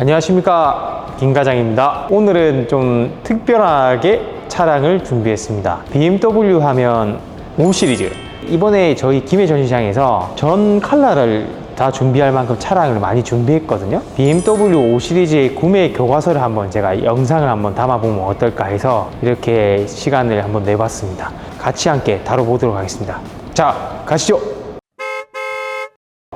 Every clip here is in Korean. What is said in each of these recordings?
안녕하십니까. 김과장입니다. 오늘은 좀 특별하게 차량을 준비했습니다. BMW 하면 5 시리즈. 이번에 저희 김해 전시장에서 전 컬러를 다 준비할 만큼 차량을 많이 준비했거든요. BMW 5 시리즈의 구매 교과서를 한번 제가 영상을 한번 담아보면 어떨까 해서 이렇게 시간을 한번 내봤습니다. 같이 함께 다뤄보도록 하겠습니다. 자 가시죠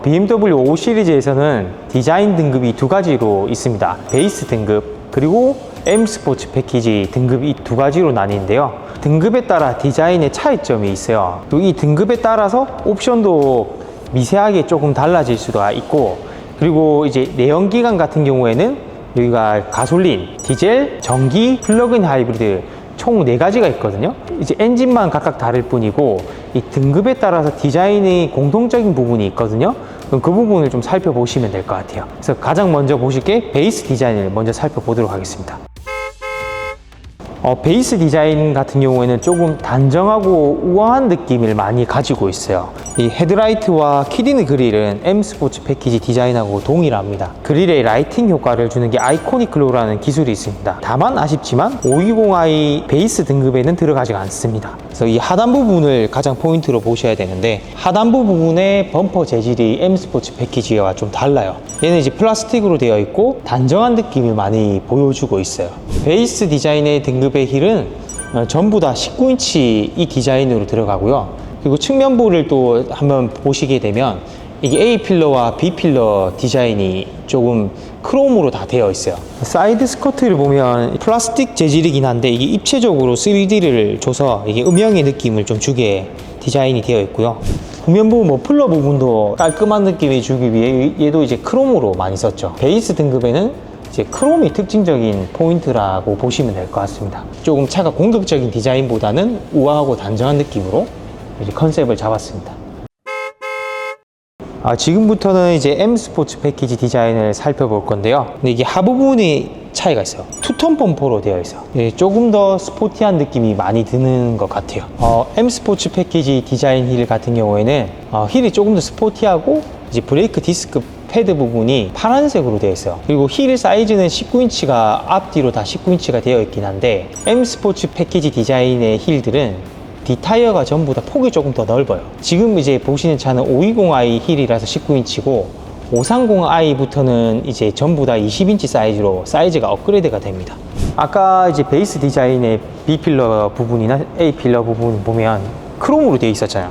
BMW 5 시리즈에서는 디자인 등급이 두 가지로 있습니다. 베이스 등급 그리고 M 스포츠 패키지 등급 이 두 가지로 나뉘는데요. 등급에 따라 디자인의 차이점이 있어요. 또 이 등급에 따라서 옵션도 미세하게 조금 달라질 수가 있고 그리고 이제 내연 기관 같은 경우에는 여기가 가솔린, 디젤, 전기, 플러그인 하이브리드 총 네가지가 있거든요. 이제 엔진만 각각 다를 뿐이고 이 등급에 따라서 디자인의 공통적인 부분이 있거든요. 그럼 그 부분을 좀 살펴보시면 될 것 같아요. 그래서 가장 먼저 보실 게 베이스 디자인을 먼저 살펴보도록 하겠습니다. 어, 베이스 디자인 같은 경우에는 조금 단정하고 우아한 느낌을 많이 가지고 있어요. 이 헤드라이트와 키디는 그릴은 M 스포츠 패키지 디자인하고 동일합니다. 그릴에 라이팅 효과를 주는 게 아이코닉 글로우라는 기술이 있습니다. 다만 아쉽지만 520i 베이스 등급에는 들어가지 않습니다. 그래서 이 하단 부분을 가장 포인트로 보셔야 되는데 하단부 부분의 범퍼 재질이 M 스포츠 패키지와 좀 달라요. 얘는 이제 플라스틱으로 되어 있고 단정한 느낌을 많이 보여주고 있어요. 베이스 디자인의 등급의 힐은 어, 전부 다 19인치 이 디자인으로 들어가고요. 그리고 측면부를 또 한번 보시게 되면 이게 A 필러와 B 필러 디자인이 조금 크롬으로 다 되어 있어요. 사이드 스커트를 보면 플라스틱 재질이긴 한데 이게 입체적으로 3D를 줘서 이게 음영의 느낌을 좀 주게 디자인이 되어 있고요. 후면부 머플러 부분도 깔끔한 느낌을 주기 위해 얘도 이제 크롬으로 많이 썼죠. 베이스 등급에는 이제 크롬이 특징적인 포인트라고 보시면 될 것 같습니다. 조금 차가 공격적인 디자인보다는 우아하고 단정한 느낌으로 이제 컨셉을 잡았습니다. 아, 지금부터는 이제 M 스포츠 패키지 디자인을 살펴볼 건데요. 근데 이게 하부 부분이 차이가 있어요. 투톤 범퍼로 되어 있어요. 예, 조금 더 스포티한 느낌이 많이 드는 것 같아요. 어, M 스포츠 패키지 디자인 힐 같은 경우에는 어, 힐이 조금 더 스포티하고 이제 브레이크 디스크 패드 부분이 파란색으로 되어 있어요. 그리고 힐 사이즈는 19인치가 앞뒤로 다 19인치가 되어 있긴 한데 M 스포츠 패키지 디자인의 힐들은 뒷타이어가 전부 다 폭이 조금 더 넓어요. 지금 이제 보시는 차는 520i 힐이라서 19인치고 530i부터는 이제 전부 다 20인치 사이즈로 사이즈가 업그레이드가 됩니다. 아까 이제 베이스 디자인의 B 필러 부분이나 A 필러 부분 보면 크롬으로 되어 있었잖아요.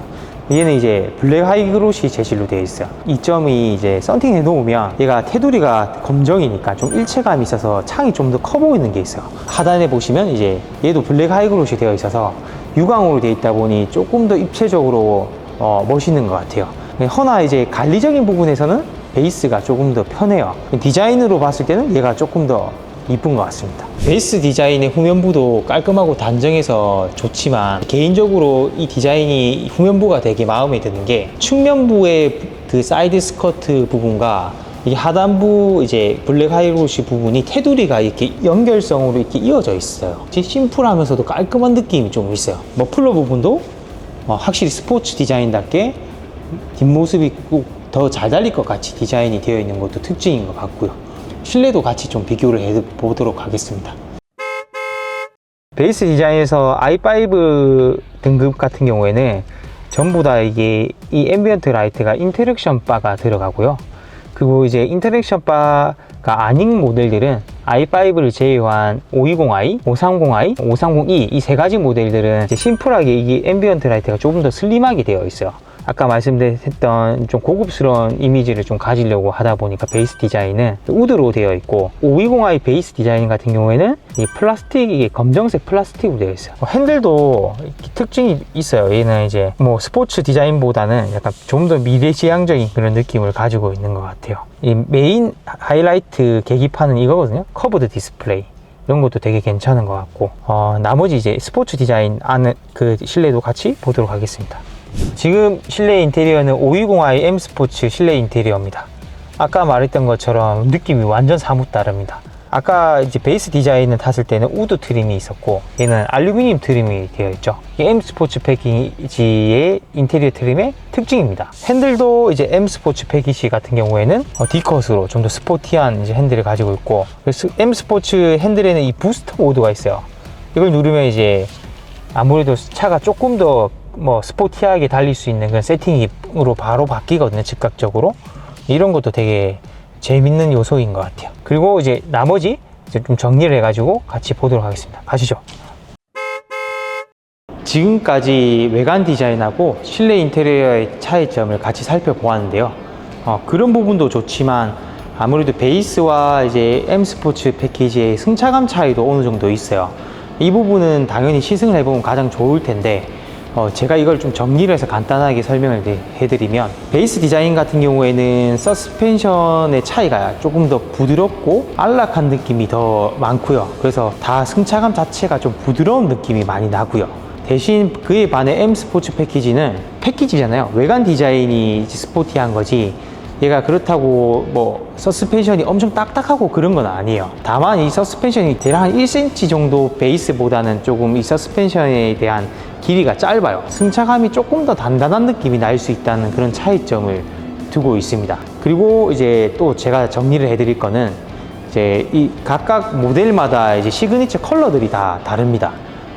얘는 이제 블랙 하이그로시 재질로 되어 있어요. 이 점이 이제 썬팅 해 놓으면 얘가 테두리가 검정이니까 좀 일체감이 있어서 창이 좀 더 커 보이는 게 있어요. 하단에 보시면 이제 얘도 블랙 하이그로시 되어 있어서 유광으로 되어 있다 보니 조금 더 입체적으로 어, 멋있는 것 같아요. 허나 이제 관리적인 부분에서는 베이스가 조금 더 편해요. 디자인으로 봤을 때는 얘가 조금 더 이쁜 것 같습니다. 베이스 디자인의 후면부도 깔끔하고 단정해서 좋지만 개인적으로 이 디자인이 후면부가 되게 마음에 드는 게 측면부의 그 사이드 스커트 부분과 이 하단부 이제 블랙 하이로시 부분이 테두리가 이렇게 연결성으로 이렇게 이어져 있어요. 심플하면서도 깔끔한 느낌이 좀 있어요. 머플러 부분도 어, 확실히 스포츠 디자인답게 뒷모습이 꼭 더 잘 달릴 것 같이 디자인이 되어 있는 것도 특징인 것 같고요. 실내도 같이 좀 비교를 해 보도록 하겠습니다. 베이스 디자인에서 i5 등급 같은 경우에는 전부 다 이게 이 앰비언트 라이트가 인터랙션 바가 들어가고요. 그리고 이제 인터랙션 바가 아닌 모델들은 i5를 제외한 520i, 530i, 530e 이 세 가지 모델들은 심플하게 이게 앰비언트 라이트가 조금 더 슬림하게 되어 있어요. 아까 말씀드렸던 좀 고급스러운 이미지를 좀 가지려고 하다 보니까 베이스 디자인은 우드로 되어 있고 520i 베이스 디자인 같은 경우에는 이 플라스틱 이게 검정색 플라스틱으로 되어 있어요. 어, 핸들도 특징이 있어요. 얘는 이제 뭐 스포츠 디자인보다는 약간 좀 더 미래지향적인 그런 느낌을 가지고 있는 것 같아요. 이 메인 하이라이트 계기판은 이거거든요. 커브드 디스플레이. 이런 것도 되게 괜찮은 것 같고 어, 나머지 이제 스포츠 디자인 안에 그 실내도 같이 보도록 하겠습니다. 지금 실내 인테리어는 520i M 스포츠 실내 인테리어입니다. 아까 말했던 것처럼 느낌이 완전 사뭇 다릅니다. 아까 이제 베이스 디자인을 탔을 때는 우드 트림이 있었고 얘는 알루미늄 트림이 되어 있죠. M 스포츠 패키지의 인테리어 트림의 특징입니다. 핸들도 이제 M 스포츠 패키지 같은 경우에는 어, D컷으로 좀 더 스포티한 이제 핸들을 가지고 있고 M 스포츠 핸들에는 이 부스터 모드가 있어요. 이걸 누르면 이제 아무래도 차가 조금 더 뭐 스포티하게 달릴 수 있는 그런 세팅으로 바로 바뀌거든요 즉각적으로. 이런 것도 되게 재밌는 요소인 것 같아요. 그리고 이제 나머지 이제 좀 정리를 해 가지고 같이 보도록 하겠습니다. 가시죠. 지금까지 외관 디자인하고 실내 인테리어의 차이점을 같이 살펴보았는데요. 어, 그런 부분도 좋지만 아무래도 베이스와 이제 M 스포츠 패키지의 승차감 차이도 어느 정도 있어요. 이 부분은 당연히 시승을 해보면 가장 좋을 텐데 어, 제가 이걸 좀 정리를 해서 간단하게 설명을 해- 해드리면 베이스 디자인 같은 경우에는 서스펜션의 차이가 조금 더 부드럽고 안락한 느낌이 더 많고요. 그래서 다 승차감 자체가 좀 부드러운 느낌이 많이 나고요. 대신 그에 반해 M 스포츠 패키지는 패키지잖아요. 외관 디자인이 스포티한 거지 얘가 그렇다고 뭐 서스펜션이 엄청 딱딱하고 그런 건 아니에요. 다만 이 서스펜션이 대략 한 1cm 정도 베이스보다는 조금 이 서스펜션에 대한 길이가 짧아요. 승차감이 조금 더 단단한 느낌이 날 수 있다는 그런 차이점을 두고 있습니다. 그리고 이제 또 제가 정리를 해드릴 거는 이제 이 각각 모델마다 이제 시그니처 컬러들이 다 다릅니다.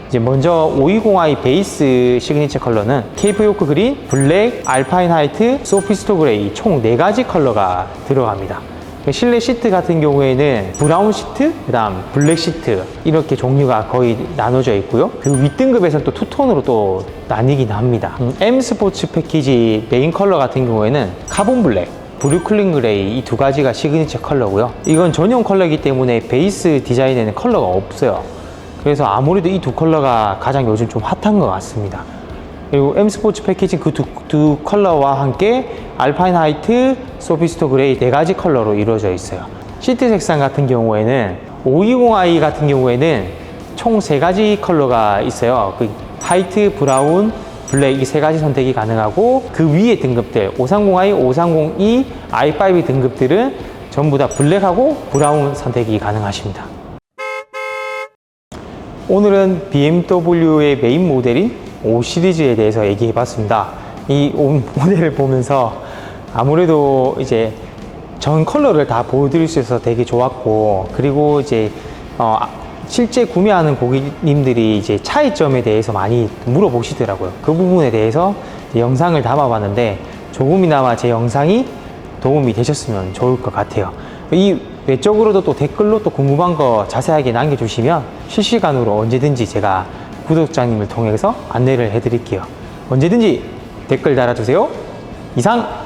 이제 먼저 520i 베이스 시그니처 컬러는 케이프 요크 그린, 블랙, 알파인 화이트, 소피스토 그레이 총 4가지 컬러가 들어갑니다. 실내 시트 같은 경우에는 브라운 시트, 그 다음 블랙 시트 이렇게 종류가 거의 나눠져 있고요. 그 윗등급에서는 또 투톤으로 또 나뉘긴 합니다. 음, M 스포츠 패키지 메인 컬러 같은 경우에는 카본 블랙, 브루클린 그레이 이 두 가지가 시그니처 컬러고요. 이건 전용 컬러이기 때문에 베이스 디자인에는 컬러가 없어요. 그래서 아무래도 이 두 컬러가 가장 요즘 좀 핫한 것 같습니다. 그리고 M 스포츠 패키징 그두 두 컬러와 함께 알파인 화이트, 소피스토 그레이 네 가지 컬러로 이루어져 있어요. 시트 색상 같은 경우에는 520i 같은 경우에는 총 세 가지 컬러가 있어요. 그 화이트, 브라운, 블랙 이 세 가지 선택이 가능하고 그 위에 등급들 530i, 530e, i5 등급들은 전부 다 블랙하고 브라운 선택이 가능하십니다. 오늘은 BMW의 메인 모델인 5 시리즈에 대해서 얘기해 봤습니다. 이5 모델을 보면서 아무래도 이제 전 컬러를 다 보여드릴 수 있어서 되게 좋았고, 그리고 이제, 어, 아, 실제 구매하는 고객님들이 이제 차이점에 대해서 많이 물어보시더라고요. 그 부분에 대해서 영상을 담아봤는데, 조금이나마 제 영상이 도움이 되셨으면 좋을 것 같아요. 이 외적으로도 또 댓글로 또 궁금한 거 자세하게 남겨주시면 실시간으로 언제든지 제가 구독자님을 통해서 안내를 해드릴게요. 언제든지 댓글 달아주세요. 이상